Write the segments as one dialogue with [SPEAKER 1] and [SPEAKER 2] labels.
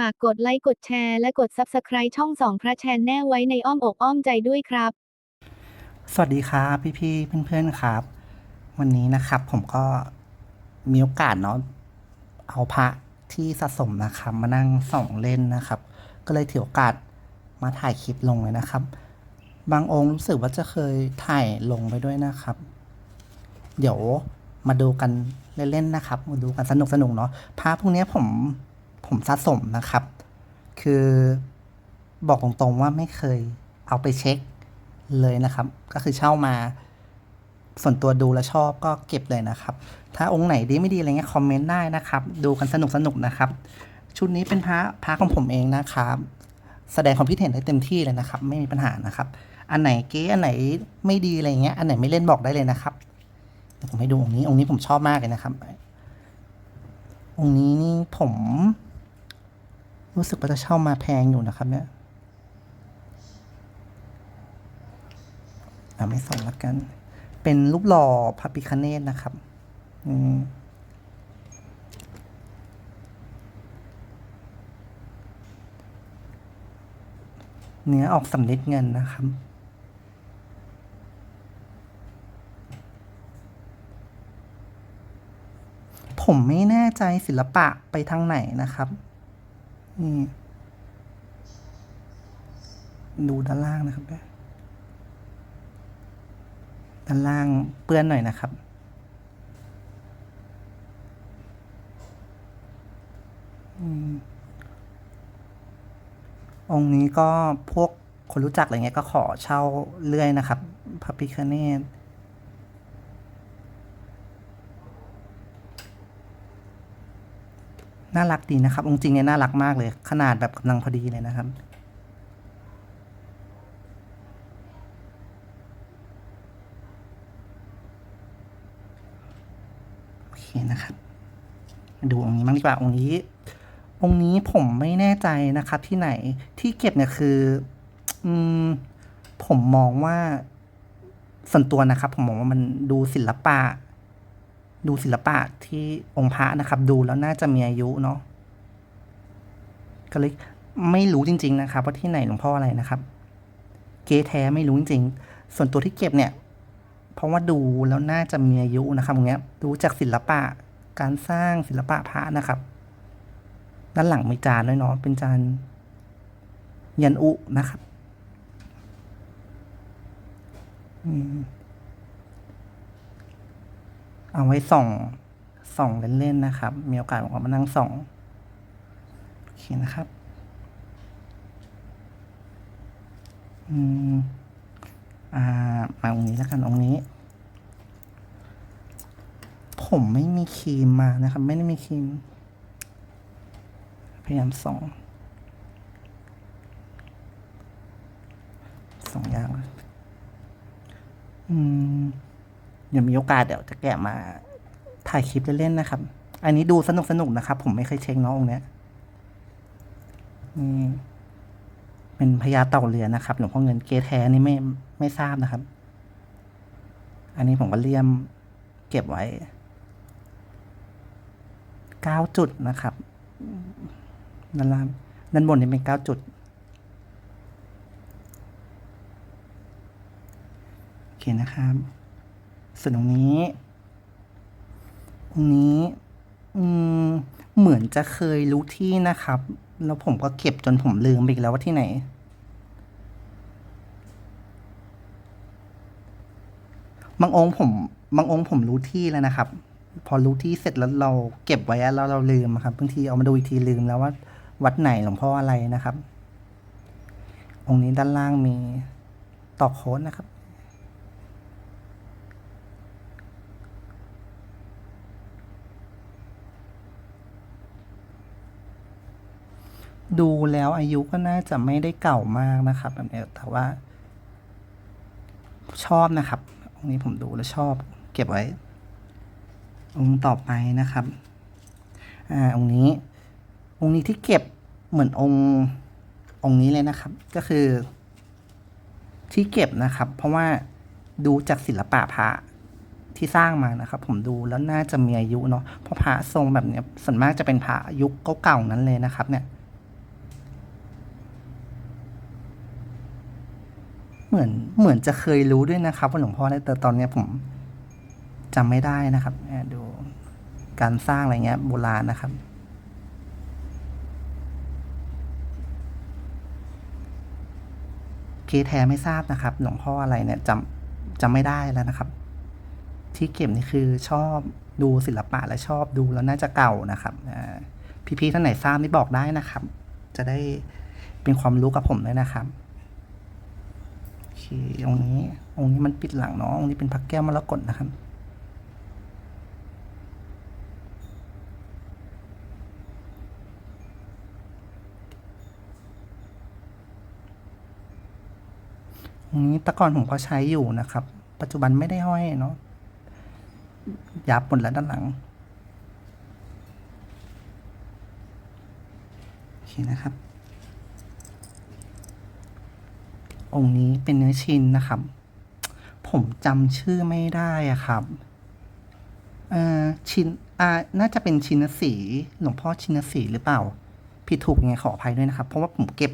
[SPEAKER 1] ฝากกดไลค์กดแชร์และกด Subscribe ช่องสองพระแชนแน่ไว้ในอ้อมอกอ้อมใจด้วยครับ
[SPEAKER 2] สวัสดีครับพี่ๆเพื่อนๆครับ วันนี้นะครับผมก็มีโอกาสเนาะเอาพระที่สะสมนะครับมานั่งส่องเล่นนะครับ ก็เลยถือโอกาสมาถ่ายคลิปลงเลยนะครับ บางองค์รู้สึกว่าจะเคยถ่ายลงไปด้วยนะครับ เดี๋ยวมาดูกันเล่นๆนะครับ มาดูกันสนุกๆเนาะพระพวกนี้ผม ผมสะสมนะครับ คือบอกตรงๆว่าไม่เคยเอาไปเช็คเลยนะครับ ก็คือเช่ามา ส่วนตัวดูแล้วชอบก็เก็บเลยนะครับ ถ้าองค์ไหนดีไม่ดีอะไรเงี้ยคอมเมนต์ได้นะครับ ดูกันสนุกสนุกนะครับ ชุดนี้เป็นพระพระของผมเองนะครับ แสดงความคิดเห็นได้เต็มที่เลยนะครับ ไม่มีปัญหานะครับ อันไหนเก๊อันไหนไม่ดีอะไรเงี้ย อันไหนไม่เล่นบอกได้เลยนะครับผมให้ดูองค์นี้องค์นี้ผมชอบมากเลยนะครับ องค์นี้นี่ผม รู้สึกว่าจะเช่ามาแพงอยู่นะครับเนี่ยอ่าไม่ส่งล้วกัน เป็นรูปหล่อพระพิคเนตนะครับอืมเนื้อออกสำลิดเงินนะครับ ผมไม่แน่ใจศิลปะไปทางไหนนะครับ นี่ดูด้านล่างนะครับด้านล่างเปื้อนหน่อยนะครับอืมองค์นี้ก็พวกคนรู้จักอะไรเงี้ยก็ขอเช่าเรื่อยนะครับพระพิคเนต น่ารักดีนะครับองค์จริงเนี่ยน่ารักมากเลย ขนาดแบบกำลังพอดีเลยนะครับ โอเคนะครับดูองค์นี้บ้างดีกว่าองค์นี้ องค์นี้ผมไม่แน่ใจนะครับที่ไหนที่เก็บเนี่ยคือ อืม ผมมองว่าส่วนตัวนะครับ ผมมองว่ามันดูศิลปะ ดูศิลปะที่องค์พระนะครับ ดูแล้วน่าจะมีอายุเนาะก็เลยไม่รู้จริง ๆ นะครับว่าที่ไหนหลวงพ่ออะไรนะครับ เกแท้ไม่รู้จริงๆส่วนตัวที่เก็บเนี่ย เพราะว่าดูแล้วน่าจะมีอายุนะครับอย่างเงี้ยดูจากศิลปะการสร้างศิลปะพระนะครับ ด้านหลังมีจานด้วยเนาะเป็นจานยันอุนะครับ อืม เอาไว้ส่องส่องเล่นๆนะครับ มีโอกาสผมก็มานั่งส่องโอเคนะครับอืมอ่ามาองค์นี้แล้วกันองค์นี้ ผมไม่มีครีมมานะครับ ไม่ได้มีครีม พยายามส่องส่องยากอืม เดี๋ยวมีโอกาสเดี๋ยวจะแกะมาถ่ายคลิปเล่นๆนะครับ อันนี้ดูสนุกสนุกๆนะครับ ผมไม่เคยเช็คเน้ององค์เนี้ยนี่เป็นพญาเต่าเรือนะครับหลวงพ่อเงินเกแท้นี่ไม่ไม่ทราบนะครับ อันนี้ผมก็เลี่ยมเก็บไว้เก้าจุดนะครับด้านล่างด้านบนนี่เป็นเก้าจุดโอเคนะครับ ส่วนตรงนี้ตรงนี้ อืม เหมือนจะเคยรู้ที่นะครับ แล้วผมก็เก็บจนผมลืมไปอีกแล้วว่าที่ไหน บางองค์ผม บางองค์ผมรู้ที่แล้วนะครับ พอรู้ที่เสร็จแล้วเราเก็บไว้แล้วเราลืมครับบางทีเอามาดูอีกทีลืมแล้วว่า วัดไหนหลวงพ่ออะไรนะครับ องค์นี้ด้านล่างมีตอกโค้ดนะครับ ดูแล้วอายุก็น่าจะไม่ได้เก่ามากนะครับแบบนี้แต่ว่า ชอบนะครับ องค์นี้ผมดูแล้วชอบ เก็บไว้ องค์ต่อไปนะครับ อ่าองค์นี้ องค์นี้ที่เก็บเหมือนองค์องค์นี้เลยนะครับ ก็คือ ที่เก็บนะครับ เพราะว่าดูจากศิลปะพระที่สร้างมานะครับ ผมดูแล้วน่าจะมีอายุเนาะเพราะพระทรงแบบเนี้ยส่วนมากจะเป็นพระยุคเก่าๆนั้นเลยนะครับ เนี่ย เหมือนเหมือนจะเคยรู้ด้วยนะครับว่าหลวงพ่อได้แต่ตอนนี้ผมจำไม่ได้นะครับดูการสร้างอะไรเงี้ยโบราณนะครับเคแท้ไม่ทราบนะครับ หลวงพ่ออะไรเนี่ยจำจำไม่ได้แล้วนะครับ ที่เก็บนี่คือชอบดูศิลปะและชอบดูแล้วน่าจะเก่านะครับพี่ๆท่านไหนทราบนี่บอกได้นะครับ จะได้เป็นความรู้กับผมด้วยนะครับ อเคองค์นี้ องค์นี้มันปิดหลังเนาะองค์นี้เป็นพระแก้วมรกตนะครับองค์นี้ต่ก่อนผมก็ใช้อยู่นะครับ ปัจจุบันไม่ได้ห้อยเนาะยับหมดแล้วด้านหลังโอเคนะครับ องค์นี้เป็นเนื้อชินนะครับ ผมจำชื่อไม่ได้อะครับเอ่อชินอ่าน่าจะเป็นชินสีหลวงพ่อชินสีหรือเปล่า ผิดถูกยังไงขออภัยด้วยนะครับ เพราะว่าผมเก็บ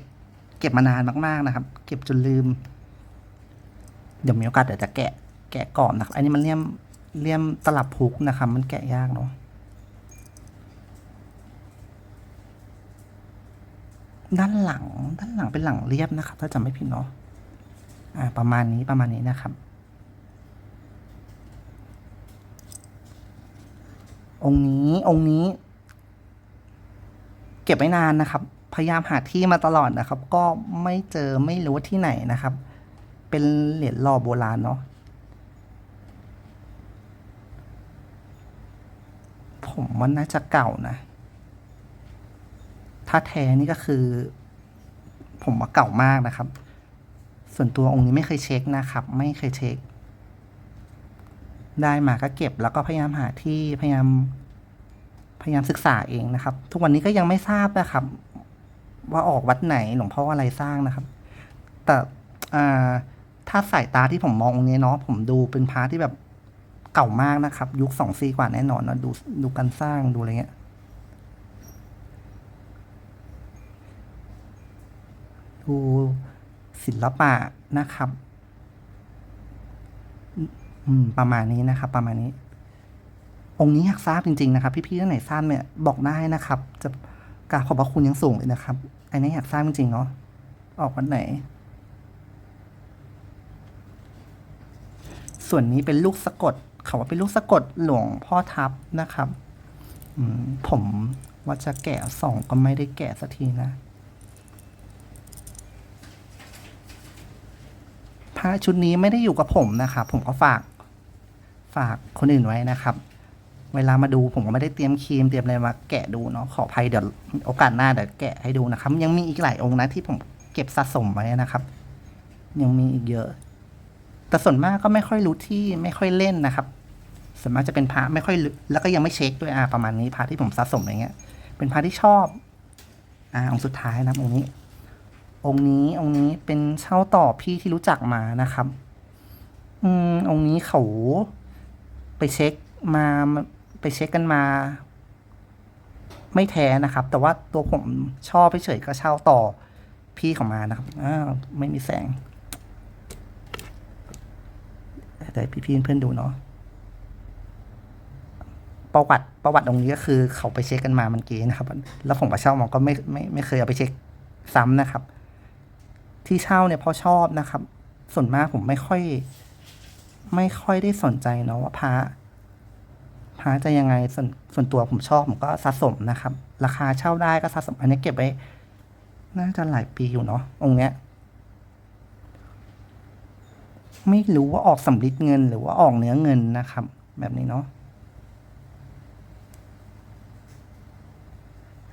[SPEAKER 2] เก็บมานานมากๆนะครับ เก็บจนลืม เดี๋ยวมีโอกาสเดี๋ยวจะแกะแกะก่อนนะครับ อันนี้มันเลี่ยมเลี่ยมตลับพุกนะครับ มันแกะยากเนาะด้านหลัง ด้านหลังเป็นหลังเรียบนะครับ ถ้าจำไม่ผิดเนาะ ประมาณนี้ประมาณนี้นะครับ องค์นี้องค์นี้ เก็บไว้นานนะครับ พยายามหาที่มาตลอดนะครับ ก็ไม่เจอไม่รู้ที่ไหนนะครับ เป็นเหรียญหล่อโบราณเนาะผมว่าน่าจะเก่านะ ถ้าแท้นี่ก็คือ ผมว่าเก่ามากนะครับ ส่วนตัวองค์นี้ไม่เคยเช็คนะครับ ไม่เคยเช็ค ได้มาก็เก็บแล้วก็พยายามหาที่พยายาม พยายามศึกษาเองนะครับ ทุกวันนี้ก็ยังไม่ทราบนะครับ ว่าออกวัดไหนหลวงพ่ออะไรสร้างนะครับ แต่ถ้าสายตาที่ผมมององค์นี้เนาะผมดูเป็นพระที่แบบเก่ามากนะครับ ยุคสองซีกว่าแน่นอนเนะดูดูการสร้างดูอะไรเงี้ยดู ศิลปะนะครับประมาณนี้นะครับ ประมาณนี้ องค์นี้อยากทราบจริง ๆ นะครับ พี่ๆท่านไหนทราบเนี่ยบอกได้นะครับ จะกราบขอบพระคุณยังสูงเลยนะครับ อันนี้อยากทราบจริงๆเนาะออกวันไหน ส่วนนี้เป็นลูกสะกดเขาว่าเป็นลูกสะกดหลวงพ่อทับนะครับอืผมว่าจะแกะสองก็ไม่ได้แกะสักทีนะ ผ้าชุดนี้ไม่ได้อยู่กับผมนะครับ ผมก็ฝากฝากคนอื่นไว้นะครับ เวลามาดูผมก็ไม่ได้เตรียมครีมเตรียมอะไรมาแกะดูเนาะขออภัยเดี๋ยวโอกาสหน้าเดี๋ยวแกะให้ดูนะครับ ยังมีอีกหลายองค์นะที่ผมเก็บสะสมไว้นะครับ ยังมีอีกเยอะ แต่ส่วนมากก็ไม่ค่อยรู้ที่ไม่ค่อยเล่นนะครับส่วนมากจะเป็นพระไม่ค่อยแล้วก็ยังไม่เช็คด้วยอ่าประมาณนี้พระที่ผมสะสมอะไรเงี้ย เป็นพระที่ชอบ อ่าองค์สุดท้ายนะองค์นี้ องค์นี้องค์นี้เป็นเช่าต่อพี่ที่รู้จักมานะครับ อืมองค์นี้เขาไปเช็คมาไปเช็คกันมา ไม่แท้นะครับ แต่ว่าตัวผมชอบเฉยก็เช่าต่อพี่เขามานะครับอ้าวไม่มีแสงเดี๋ยวพี่ๆเพื่อนดูเนาะประวัติประวัติองนี้ก็คือเขาไปเช็คกันมามันเก๋นะครับ แล้วผมก็เช่ามาก็ไม่ไม่ไม่เคยเอาไปเช็คซ้ำนะครับ ที่เช่าเนี่ยเพราะชอบนะครับ ส่วนมากผมไม่ค่อย ไม่ค่อยได้สนใจเนาะว่าพระพระจะยังไงส่วนส่วนตัวผมชอบผมก็สะสมนะครับ ราคาเช่าได้ก็สะสมอันนี้เก็บไว้ น่าจะหลายปีอยู่เนาะองค์เนี้ย ไม่รู้ว่าออกสำลิดเงินหรือว่าออกเนื้อเงินนะครับ แบบนี้เนาะ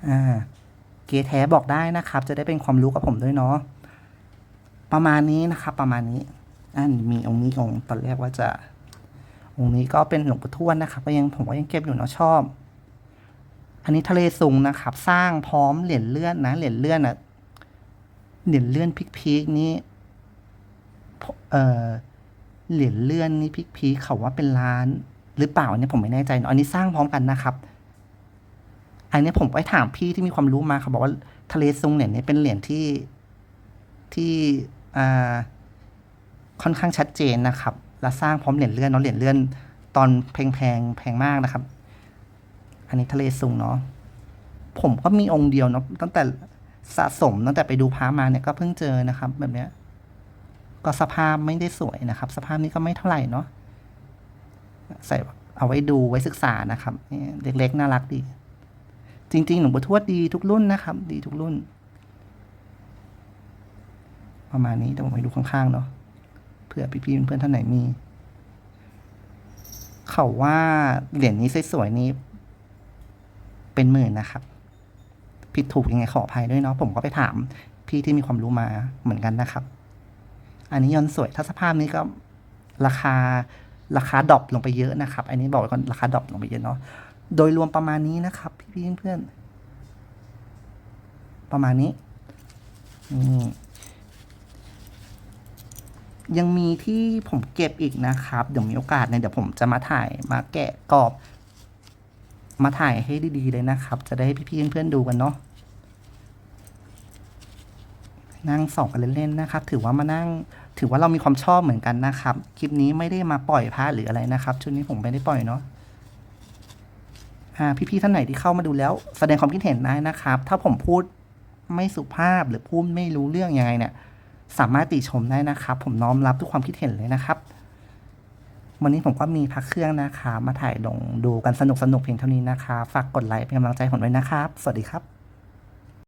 [SPEAKER 2] อ่าเกแท้บอกได้นะครับ จะได้เป็นความรู้กับผมด้วยเนาะ ประมาณนี้นะครับประมาณนี้อันมีองค์นี้องค์ตอนแรกว่าจะองค์นี้ก็เป็นหลวงปู่ทวดนะครับก็ยังผมก็ยังเก็บอยู่เนาะชอบ อันนี้ทะเลซุงนะครับ สร้างพร้อมเหรียญเลื่อนนะเหรียญเลื่อนอะเหรียญเลื่อนพิกพีกนี้เออเหรียญเลื่อนนี่พิกพีกเขาว่าเป็นล้าน หรือเปล่าอันนี้ผมไม่แน่ใจเนอะอันนี้สร้างพร้อมกันนะครับอันนี้ผมไปถามพี่ที่มีความรู้มาเขาบอกว่าทะเลซุงเหรียญนี้เป็นเหรียญที่ที่ ค่อนข้างชัดเจนนะครับ และสร้างพร้อมเหรียญเลื่อนเนาะเหรียญเลื่อนตอนแพงแพงแพงมากนะครับ อันนี้ทะเลซุงเนาะผมก็มีองค์เดียวเนาะตั้งแต่สะสมตั้งแต่ไปดูพระมาเนี่ยก็เพิ่งเจอนะครับ แบบเนี้ยก็สภาพไม่ได้สวยนะครับ สภาพนี้ก็ไม่เท่าไหร่เนาะใส่เอาไว้ดูไว้ศึกษานะครับนี่เล็กๆน่ารักดี จริงๆหลวงปู่ทวดดีทุกรุ่นนะครับ ดีทุกรุ่น ประมาณนี้เดี๋ยวผมไปดูข้างๆเนาะเผื่อพี่ๆเพื่อนๆท่านไหนมี เขาว่าเหรียญนี้สวยๆนี้ เป็นหมื่นนะครับ ผิดถูกยังไงขออภัยด้วยเนาะผมก็ไปถามพี่ที่มีความรู้มาเหมือนกันนะครับ อันนี้ยนสวยถ้าสภาพนี้ก็ราคาราคาดรอปลงไปเยอะนะครับ อันนี้บอกก่อนราคาดรอปลงไปเยอะเนาะโดยรวมประมาณนี้นะครับ พี่ๆเพื่อนๆประมาณนี้อืม ยังมีที่ผมเก็บอีกนะครับ เดี๋ยวมีโอกาสเนี่ยเดี๋ยวผมจะมาถ่ายมาแกะกรอบ มาถ่ายให้ดีๆเลยนะครับ จะได้ให้พี่ๆเพื่อนๆดูกันเนาะนั่งส่องกันเล่นๆนะครับ ถือว่ามานั่ง ถือว่าเรามีความชอบเหมือนกันนะครับ คลิปนี้ไม่ได้มาปล่อยพระหรืออะไรนะครับชุดนี้ผมไม่ได้ปล่อยเนาะอ่าพี่ๆท่านไหนที่เข้ามาดูแล้ว แสดงความคิดเห็นได้นะครับ ถ้าผมพูดไม่สุภาพหรือพูดไม่รู้เรื่องยังไงเนี่ย สามารถติชมได้นะครับ ผมน้อมรับทุกความคิดเห็นเลยนะครับ วันนี้ผมก็มีพักเครื่องนะคะมาถ่ายลงดูกันสนุกสนุกเพียงเท่านี้นะคะ ฝากกดไลค์เป็นกำลังใจผมไว้นะครับ สวัสดีครับ